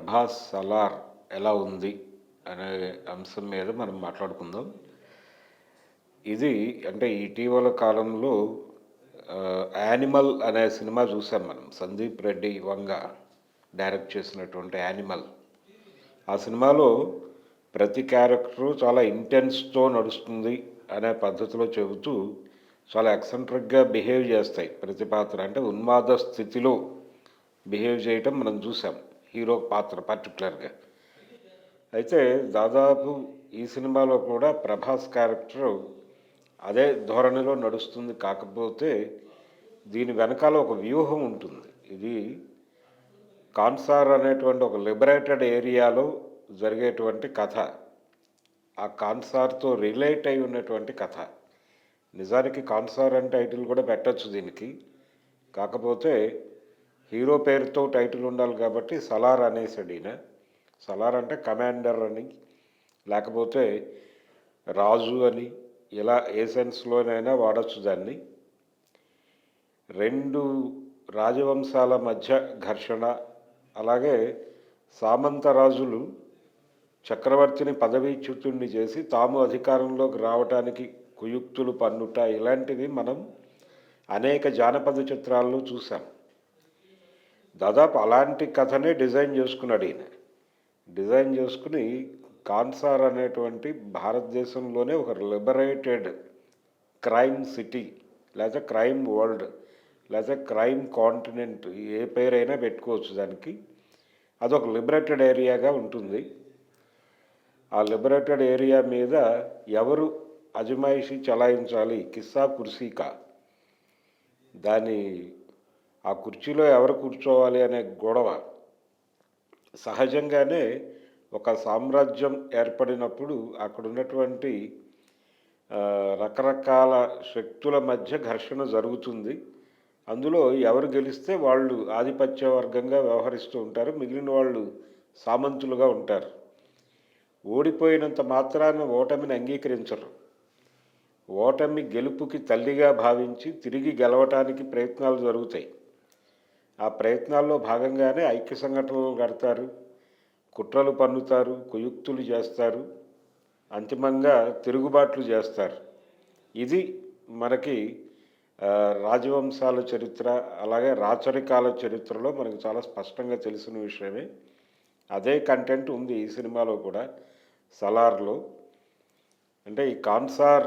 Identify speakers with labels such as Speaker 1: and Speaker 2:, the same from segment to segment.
Speaker 1: ప్రభాస్ సలార్ ఎలా ఉంది అనే అంశం మీద మనం మాట్లాడుకుందాం. ఇది అంటే ఇటీవల కాలంలో యానిమల్ అనే సినిమా చూసాం మనం. సందీప్ రెడ్డి వంగ డైరెక్ట్ చేసినటువంటి యానిమల్. ఆ సినిమాలో ప్రతి క్యారెక్టరు చాలా ఇంటెన్స్తో నడుస్తుంది అనే పద్ధతిలో చెబుతూ చాలా ఎక్సెంట్రిక్గా బిహేవ్ చేస్తాయి ప్రతి పాత్ర. అంటే ఉన్మాద స్థితిలో బిహేవ్ చేయటం మనం చూసాం. హీరో పాత్ర పర్టికులర్గా అయితే దాదాపు ఈ సినిమాలో కూడా ప్రభాస్ క్యారెక్టర్ అదే ధోరణిలో నడుస్తుంది కాకపోతే దీని వెనకాల ఒక వ్యూహం ఉంటుంది. ఇది కాన్సార్ అనేటువంటి ఒక లిబరేటెడ్ ఏరియాలో జరిగేటువంటి కథ. ఆ కాన్సార్తో రిలేట్ అయి ఉన్నటువంటి కథ. నిజానికి కాన్సార్ అంటే టైటిల్ కూడా పెట్టచ్చు దీనికి. కాకపోతే హీరో పేరుతో టైటిల్ ఉండాలి కాబట్టి సలార్ అనేసాడు ఈయన. సలార్ అంటే కమాండర్ అని లేకపోతే రాజు అని ఇలా ఏ సెన్స్లోనైనా వాడచ్చు దాన్ని. రెండు రాజవంశాల మధ్య ఘర్షణ అలాగే సామంత రాజులు చక్రవర్తిని పదవీచ్యుతుణ్ణి చేసి తాము అధికారంలోకి రావటానికి కుయుక్తులు పన్నుట ఇలాంటివి మనం అనేక జానపద చిత్రాల్లో చూసాం దాదాపు అలాంటి కథనే డిజైన్ చేసుకున్నాడు ఈయన. డిజైన్ చేసుకుని కాన్సార్ అనేటువంటి భారతదేశంలోనే ఒక లిబరేటెడ్ క్రైమ్ సిటీ లేదా క్రైమ్ వరల్డ్ లేదా క్రైమ్ కాంటినెంట్ ఏ పేరైనా పెట్టుకోవచ్చు దానికి. అదొక లిబరేటెడ్ ఏరియాగా ఉంటుంది. ఆ లిబరేటెడ్ ఏరియా మీద ఎవరు అజమాయిషి చలాయించాలి? కిస్సా కుర్సీకా. దాని ఆ కుర్చీలో ఎవరు కూర్చోవాలి అనే గొడవ. సహజంగానే ఒక సామ్రాజ్యం ఏర్పడినప్పుడు అక్కడ ఉన్నటువంటి రకరకాల శక్తుల మధ్య ఘర్షణ జరుగుతుంది. అందులో ఎవరు గెలిస్తే వాళ్ళు ఆధిపత్య వర్గంగా వ్యవహరిస్తూ ఉంటారు మిగిలిన వాళ్ళు సామంతులుగా ఉంటారు. ఓడిపోయినంత మాత్రాన ఓటమిని అంగీకరించరు. ఓటమి గెలుపుకి తల్లిగా భావించి తిరిగి గెలవటానికి ప్రయత్నాలు జరుగుతాయి. ఆ ప్రయత్నాల్లో భాగంగానే ఐక్య సంఘటనలు గడతారు. కుట్రలు పన్నుతారు కుయుక్తులు చేస్తారు అంతిమంగా తిరుగుబాట్లు చేస్తారు. ఇది మనకి రాజవంశాల చరిత్ర అలాగే రాచరికాల చరిత్రలో మనకు చాలా స్పష్టంగా తెలిసిన విషయమే. అదే కంటెంట్ ఉంది ఈ సినిమాలో కూడా సలార్లో. అంటే ఈ కాన్సార్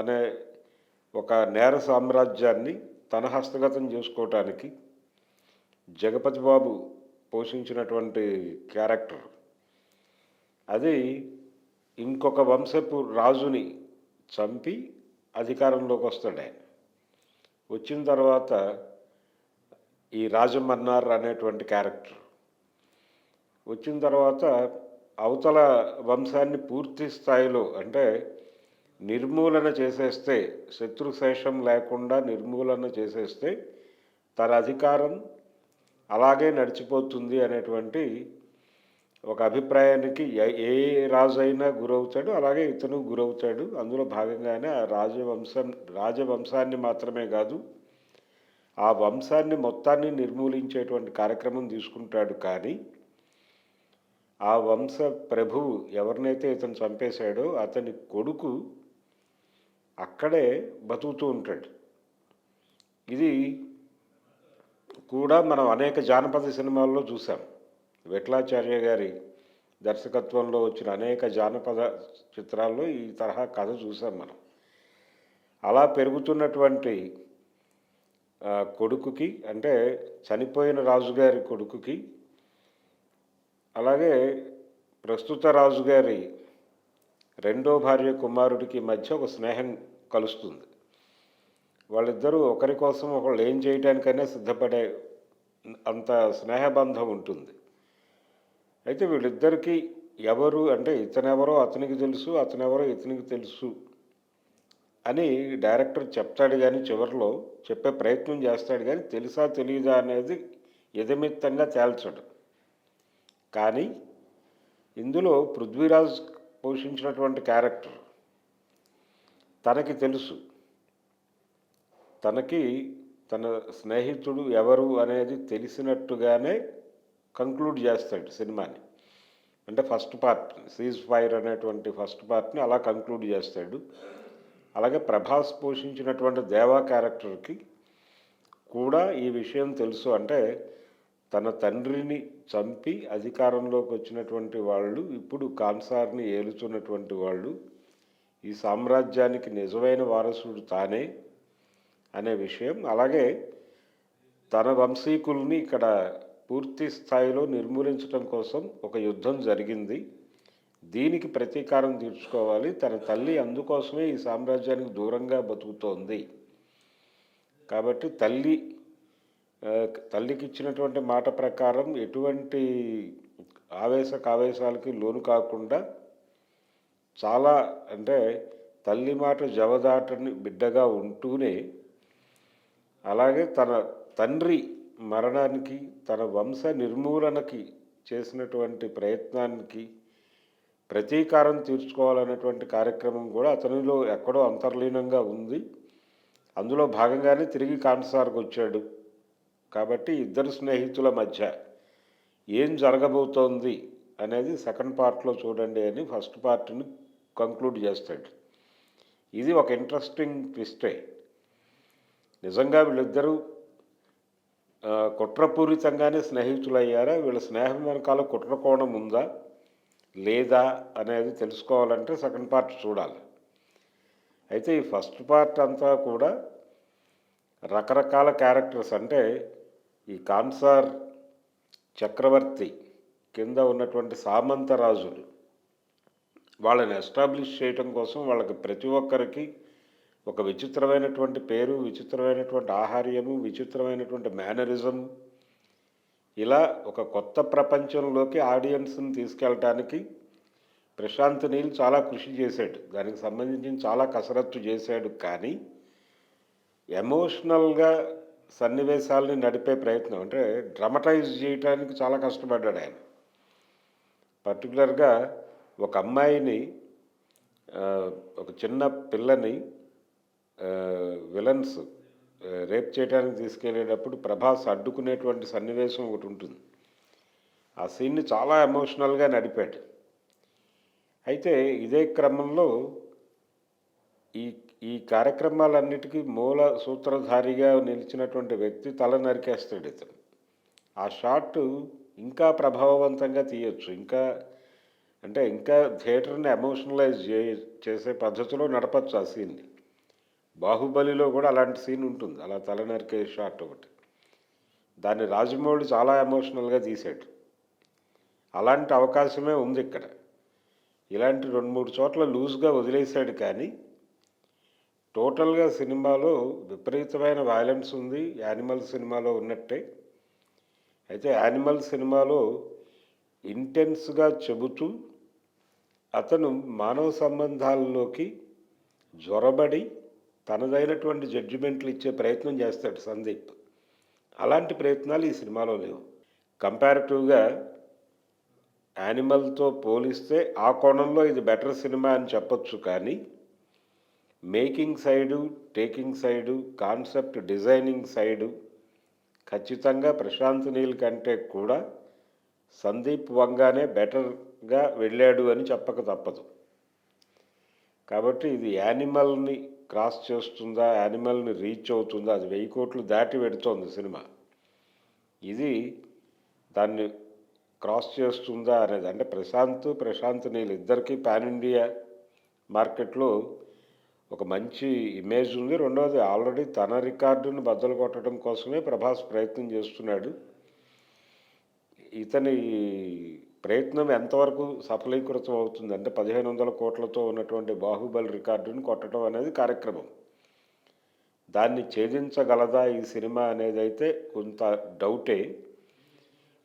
Speaker 1: అనే ఒక నేర సామ్రాజ్యాన్ని తన హస్తగతం చేసుకోవటానికి జగపతి బాబు పోషించినటువంటి క్యారెక్టర్. అది ఇంకొక వంశపు రాజుని చంపి అధికారంలోకి వస్తాడు ఆయన. వచ్చిన తర్వాత ఈ రాజమన్నార్ అనేటువంటి క్యారెక్టర్. వచ్చిన తర్వాత అవతల వంశాన్ని పూర్తి స్థాయిలో అంటే నిర్మూలన చేసేస్తే శత్రుశేషం లేకుండా నిర్మూలన చేసేస్తే తన అధికారం అలాగే నడిచిపోతుంది అనేటువంటి ఒక అభిప్రాయానికి ఏ- ఏ రాజు అయినా గురవుతాడు అలాగే ఇతను గురవుతాడు. అందులో భాగంగానే ఆ రాజవంశం రాజవంశాన్ని మాత్రమే కాదు ఆ వంశాన్ని మొత్తాన్ని నిర్మూలించేటువంటి కార్యక్రమం తీసుకుంటాడు. కానీ ఆ వంశ ప్రభువు ఎవరినైతే ఇతను చంపేశాడో అతని కొడుకు అక్కడే బతుకుతూ ఉంటాడు. ఇది కూడా మనం అనేక జానపద సినిమాల్లో చూసాం విఠలాచార్య గారి దర్శకత్వంలో వచ్చిన అనేక జానపద చిత్రాల్లో ఈ తరహా కథ చూసాం మనం. అలా పెరుగుతున్నటువంటి కొడుకుకి అంటే చనిపోయిన రాజుగారి కొడుకుకి అలాగే ప్రస్తుత రాజుగారి రెండో భార్య కుమారుడికి మధ్య ఒక స్నేహం కలుస్తుంది. వాళ్ళిద్దరూ ఒకరి కోసం ఒకళ్ళు ఏం చేయడానికైనా సిద్ధపడే అంత స్నేహబంధం ఉంటుంది. అయితే వీళ్ళిద్దరికీ ఎవరు అంటే ఇతనెవరో అతనికి తెలుసు అతనెవరో ఇతనికి తెలుసు అని డైరెక్టర్ చెప్తాడు కానీ చివరిలో చెప్పే ప్రయత్నం చేస్తాడు కానీ తెలుసా తెలియదా అనేది ఎదమిత్తంగా తేల్చడు. కానీ ఇందులో పృథ్వీరాజ్ పోషించినటువంటి క్యారెక్టర్. తనకి తెలుసు. తనకి తన స్నేహితుడు ఎవరు అనేది తెలిసినట్టుగానే కంక్లూడ్ చేస్తాడు సినిమాని. అంటే ఫస్ట్ పార్ట్ సీజ్ ఫైర్ అనేటువంటి ఫస్ట్ పార్ట్ని అలా కంక్లూడ్ చేస్తాడు. అలాగే ప్రభాస్ పోషించినటువంటి దేవా క్యారెక్టర్కి కూడా ఈ విషయం తెలుసు. అంటే తన తండ్రిని చంపి అధికారంలోకి వచ్చినటువంటి వాళ్ళు ఇప్పుడు కాన్సార్ని ఏలుతున్నటువంటి వాళ్ళు ఈ సామ్రాజ్యానికి నిజమైన వారసుడు తానే అనే విషయం. అలాగే తన వంశీకుల్ని ఇక్కడ పూర్తి స్థాయిలో నిర్మూలించడం కోసం ఒక యుద్ధం జరిగింది. దీనికి ప్రతీకారం తీర్చుకోవాలి. తన తల్లి అందుకోసమే ఈ సామ్రాజ్యానికి దూరంగా బతుకుతోంది. కాబట్టి తల్లి తల్లికి ఇచ్చినటువంటి మాట ప్రకారం ఎటువంటి ఆవేశ కావేశాలకి లోను కాకుండా చాలా అంటే తల్లి మాట జవదాటని బిడ్డగా ఉంటూనే అలాగే తన తండ్రి మరణానికి తన వంశ నిర్మూలనకి చేసినటువంటి ప్రయత్నానికి ప్రతీకారం తీర్చుకోవాలనేటువంటి కార్యక్రమం కూడా అతనిలో ఎక్కడో అంతర్లీనంగా ఉంది. అందులో భాగంగానే తిరిగి కాన్సార్కి వచ్చాడు. కాబట్టి ఇద్దరు స్నేహితుల మధ్య ఏం జరగబోతోంది అనేది సెకండ్ పార్ట్లో చూడండి అని ఫస్ట్ పార్ట్ని కంక్లూడ్ చేస్తాడు. ఇది ఒక ఇంట్రెస్టింగ్ ట్విస్టే. నిజంగా వీళ్ళిద్దరూ కుట్రపూరితంగానే స్నేహితులయ్యారా? వీళ్ళ స్నేహం వెనకాల కుట్ర కోణం ఉందా? లేదా అనేది తెలుసుకోవాలంటే సెకండ్ పార్ట్ చూడాలి. అయితే ఈ ఫస్ట్ పార్ట్ అంతా కూడా రకరకాల క్యారెక్టర్స్ అంటే ఈ కాన్సార్ చక్రవర్తి కింద ఉన్నటువంటి సామంత రాజులు వాళ్ళని ఎస్టాబ్లిష్ చేయటం కోసం వాళ్ళకి ప్రతి ఒక్కరికి ఒక విచిత్రమైనటువంటి పేరు విచిత్రమైనటువంటి ఆహార్యము విచిత్రమైనటువంటి మేనరిజం. ఇలా ఒక కొత్త ప్రపంచంలోకి ఆడియన్స్ని తీసుకెళ్ళటానికి ప్రశాంత్ నీల్ చాలా కృషి చేశాడు. దానికి సంబంధించి చాలా కసరత్తు చేశాడు. కానీ ఎమోషనల్గా సన్నివేశాలని నడిపే ప్రయత్నం. అంటే డ్రమటైజ్ చేయడానికి చాలా కష్టపడ్డాడు ఆయన. పర్టికులర్గా ఒక అమ్మాయిని ఒక చిన్న పిల్లని విలన్స్ రేప్ చేయడానికి తీసుకెళ్ళేటప్పుడు ప్రభాస్ అడ్డుకునేటువంటి సన్నివేశం ఒకటి ఉంటుంది. ఆ సీన్ని చాలా ఎమోషనల్గా నడిపాడు. అయితే ఇదే క్రమంలో ఈ ఈ కార్యక్రమాలన్నిటికీ మూల సూత్రధారిగా నిలిచినటువంటి వ్యక్తి తల నరికేస్తాడు ఇతను. ఆ షాట్ ఇంకా ప్రభావవంతంగా తీయొచ్చు. ఇంకా అంటే ఇంకా థియేటర్ని ఎమోషనలైజ్ చే చేసే పద్ధతిలో నడపచ్చు ఆ సీన్ని. బాహుబలిలో కూడా అలాంటి సీన్ ఉంటుంది. అలా తల నరికే షాట్ ఒకటి. దాన్ని రాజమౌళి చాలా ఎమోషనల్గా తీశాడు. అలాంటి అవకాశమే ఉంది ఇక్కడ. ఇలాంటి రెండు మూడు చోట్ల లూజ్గా వదిలేశాడు కానీ టోటల్గా సినిమాలో విపరీతమైన వైలెన్స్ ఉంది. యానిమల్ సినిమాలో ఉన్నట్టే. అయితే యానిమల్ సినిమాలో ఇంటెన్స్గా చెబుతూ అతను మానవ సంబంధాల్లోకి జ్వరబడి తనదైనటువంటి జడ్జిమెంట్లు ఇచ్చే ప్రయత్నం చేస్తాడు సందీప్. అలాంటి ప్రయత్నాలు ఈ సినిమాలో లేవు. కంపారిటివ్గా యానిమల్తో పోలిస్తే ఆ కోణంలో ఇది బెటర్ సినిమా అని చెప్పొచ్చు కానీ making side taking side concept designing side ఖచ్చితంగా ప్రశాంత్ నీల్ కంటే కూడా సందీప్ వంగానే బెటర్గా వెళ్ళాడు అని చెప్పక తప్పదు. కాబట్టి ఇది యానిమల్ని క్రాస్ చేస్తుందా యానిమల్ని రీచ్ అవుతుందా అది వెయ్యి కోట్లు దాటి పెడుతోంది సినిమా. ఇది దాన్ని క్రాస్ చేస్తుందా అనేది అంటే ప్రశాంత్ ప్రశాంత్ నీళ్ళు ఇద్దరికీ పాన్ ఇండియా మార్కెట్లో ఒక మంచి ఇమేజ్ ఉంది. రెండవది ఆల్రెడీ తన రికార్డును బద్దలు కొట్టడం కోసమే ప్రభాస్ ప్రయత్నం చేస్తున్నాడు. ఇతని ప్రయత్నం ఎంతవరకు సఫలీకృతం అవుతుంది? అంటే పదిహేను వందల కోట్లతో ఉన్నటువంటి బాహుబలి రికార్డును కొట్టడం అనేది కార్యక్రమం. దాన్ని ఛేదించగలదా ఈ సినిమా అనేది అయితే కొంత డౌటే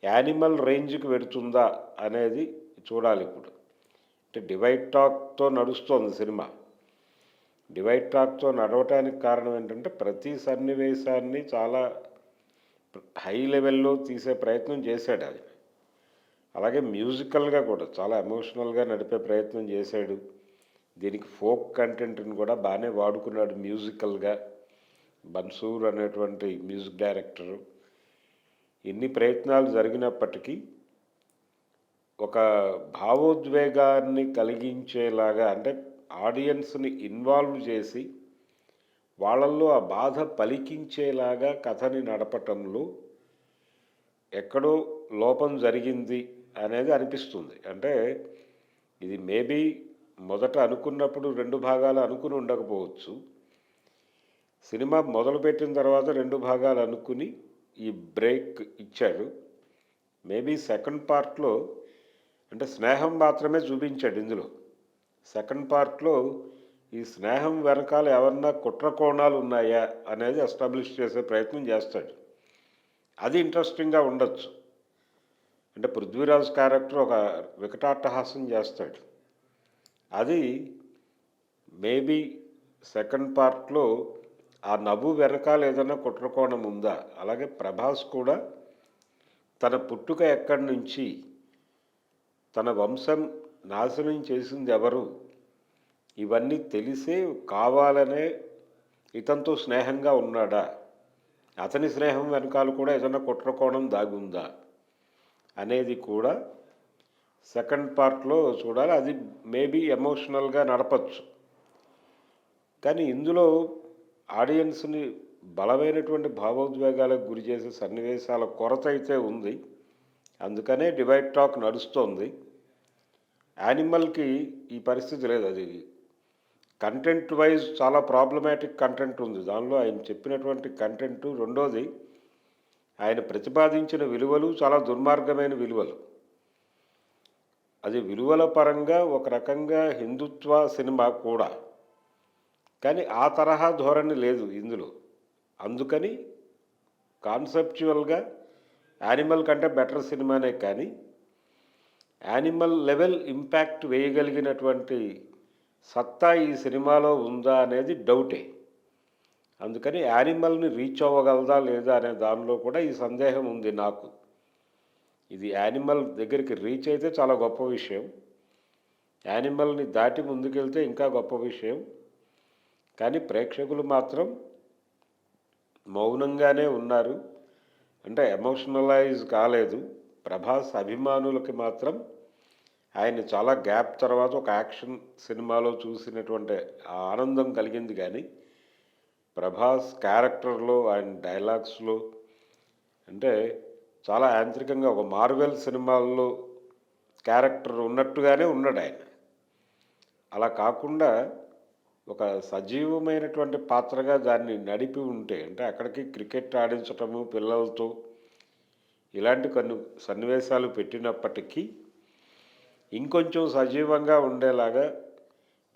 Speaker 1: యానిమల్ రేంజ్కి పెడుతుందా అనేది చూడాలి ఇప్పుడు. అంటే డివైడ్ టాక్తో నడుస్తోంది సినిమా. డివైడ్ టాక్తో నడవటానికి కారణం ఏంటంటే ప్రతి సన్నివేశాన్ని చాలా హై లెవెల్లో తీసే ప్రయత్నం చేశాడు ఆయన. అలాగే మ్యూజికల్గా కూడా చాలా ఎమోషనల్గా నడిపే ప్రయత్నం చేశాడు. దీనికి ఫోక్ కంటెంట్ని కూడా బాగానే వాడుకున్నాడు మ్యూజికల్గా. బన్సూర్ అనేటువంటి మ్యూజిక్ డైరెక్టరు. ఇన్ని ప్రయత్నాలు జరిగినప్పటికీ ఒక భావోద్వేగాన్ని కలిగించేలాగా అంటే ఆడియన్స్ని ఇన్వాల్వ్ చేసి వాళ్ళల్లో ఆ బాధ పలికించేలాగా కథని నడపటంలో ఎక్కడో లోపం జరిగింది అనేది అనిపిస్తుంది. అంటే ఇది మేబీ మొదట అనుకున్నప్పుడు రెండు భాగాలు అనుకుని ఉండకపోవచ్చు. సినిమా మొదలుపెట్టిన తర్వాత రెండు భాగాలు అనుకుని ఈ బ్రేక్ ఇచ్చాడు. మేబీ సెకండ్ పార్ట్లో అంటే స్నేహం మాత్రమే చూపించాడు ఇందులో. సెకండ్ పార్ట్లో ఈ స్నేహం వెనకాల ఎవరన్నా కుట్ర కోణాలు ఉన్నాయా అనేది ఎస్టాబ్లిష్ చేసే ప్రయత్నం చేస్తాడు. అది ఇంట్రెస్టింగ్గా ఉండొచ్చు. అంటే పృథ్వీరాజ్ క్యారెక్టర్ ఒక వికటాట్టహాసం చేస్తాడు. అది మేబీ సెకండ్ పార్ట్లో ఆ నవ్వు వెనకాల ఏదైనా కుట్రకోణం ఉందా? అలాగే ప్రభాస్ కూడా తన పుట్టుక ఎక్కడి నుంచి తన వంశం నాశనం చేసింది ఎవరు? ఇవన్నీ తెలిసే కావాలనే ఇతనితో స్నేహంగా ఉన్నాడా? అతని స్నేహం వెనకాల కూడా ఏదైనా కుట్రకోణం దాగుందా అనేది కూడా సెకండ్ పార్ట్లో చూడాలి. అది మేబీ ఎమోషనల్గా నడపచ్చు. కానీ ఇందులో ఆడియన్స్ని బలమైనటువంటి భావోద్వేగాలకు గురి చేసే సన్నివేశాల కొరత అయితే ఉంది. అందుకనే డివైడ్ టాక్ నడుస్తోంది. యానిమల్కి ఈ పరిస్థితి లేదు అది. కంటెంట్ వైజ్ చాలా ప్రాబ్లమాటిక్ కంటెంట్ ఉంది. దానిలో ఆయన చెప్పినటువంటి కంటెంట్ రెండోది ఆయన ప్రతిపాదించిన విలువలు చాలా దుర్మార్గమైన విలువలు. అది విలువల పరంగా ఒక రకంగా హిందుత్వ సినిమా కూడా. కానీ ఆ తరహా ధోరణి లేదు ఇందులో. అందుకని కాన్సెప్చువల్గా యానిమల్ కంటే బెటర్ సినిమానే కానీ యానిమల్ లెవెల్ ఇంపాక్ట్ వేయగలిగినటువంటి సత్తా ఈ సినిమాలో ఉందా అనేది డౌటే. అందుకని యానిమల్ని రీచ్ అవ్వగలదా లేదా అనే దానిలో కూడా ఈ సందేహం ఉంది నాకు. ఇది యానిమల్ దగ్గరికి రీచ్ అయితే చాలా గొప్ప విషయం. యానిమల్ని దాటి ముందుకెళ్తే ఇంకా గొప్ప విషయం. కానీ ప్రేక్షకులు మాత్రం మౌనంగానే ఉన్నారు. అంటే ఎమోషనలైజ్ కాలేదు. ప్రభాస్ అభిమానులకి మాత్రం ఆయన చాలా గ్యాప్ తర్వాత ఒక యాక్షన్ సినిమాలో చూసినటువంటి ఆనందం కలిగింది కానీ ప్రభాస్ క్యారెక్టర్లో ఆయన డైలాగ్స్లో అంటే చాలా యాంత్రికంగా ఒక మార్వెల్ సినిమాల్లో క్యారెక్టర్ ఉన్నట్టుగానే ఉన్నాడు ఆయన. అలా కాకుండా ఒక సజీవమైనటువంటి పాత్రగా దాన్ని నడిపి ఉంటే అంటే అక్కడికి క్రికెట్ ఆడించటము పిల్లలతో ఇలాంటి కొన్ని సన్నివేశాలు పెట్టినప్పటికీ ఇంకొంచెం సజీవంగా ఉండేలాగా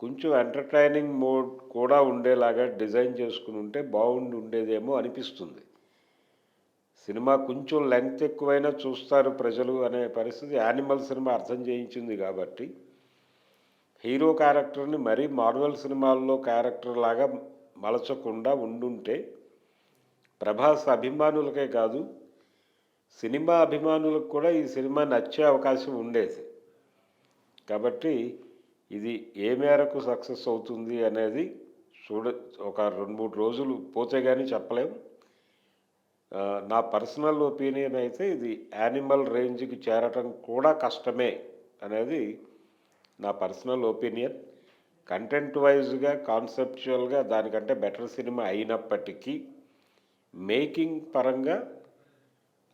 Speaker 1: కొంచెం ఎంటర్టైనింగ్ మోడ్ కూడా ఉండేలాగా డిజైన్ చేసుకుని ఉంటే బాగుండి ఉండేదేమో అనిపిస్తుంది. సినిమా కొంచెం లెంగ్త్ ఎక్కువైనా చూస్తారు ప్రజలు అనే పరిస్థితి యానిమల్ సినిమా అర్థం చేయించింది కాబట్టి హీరో క్యారెక్టర్ని మరీ మార్వెల్ సినిమాల్లో క్యారెక్టర్ లాగా మలచకుండా ఉండుంటే ప్రభాస్ అభిమానులకే కాదు సినిమా అభిమానులకు కూడా ఈ సినిమా నచ్చే అవకాశం ఉండేది. కాబట్టి ఇది ఏ మేరకు సక్సెస్ అవుతుంది అనేది చూడ ఒక రెండు మూడు రోజులు పోతే కానీ చెప్పలేం. నా పర్సనల్ ఒపీనియన్ అయితే ఇది యానిమల్ రేంజ్కి చేరటం కూడా కష్టమే అనేది నా పర్సనల్ ఒపీనియన్. కంటెంట్ వైజ్గా కాన్సెప్చువల్గా దానికంటే బెటర్ సినిమా అయినప్పటికీ మేకింగ్ పరంగా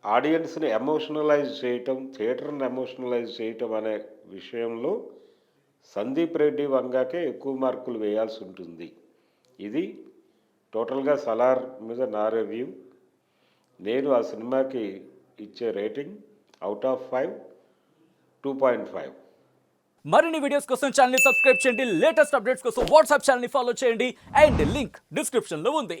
Speaker 1: ఆడియన్స్ని ఎమోషనలైజ్ చేయటం థియేటర్ని ఎమోషనలైజ్ చేయటం అనే విషయంలో సందీప్ రెడ్డి వంగాకే ఎక్కువ మార్కులు వేయాల్సి ఉంటుంది. ఇది టోటల్గా సలార్ మీద నా రివ్యూ. నేను ఆ సినిమాకి ఇచ్చే rating out of five two point five.
Speaker 2: మరిన్ని వీడియోస్ కోసం ఛానల్ సబ్స్క్రైబ్ చేయండి. లేటెస్ట్ అప్డేట్స్ కోసం వాట్సాప్ ఛానల్ని ఫాలో చేయండి. అండ్ లింక్ డిస్క్రిప్షన్లో ఉంది.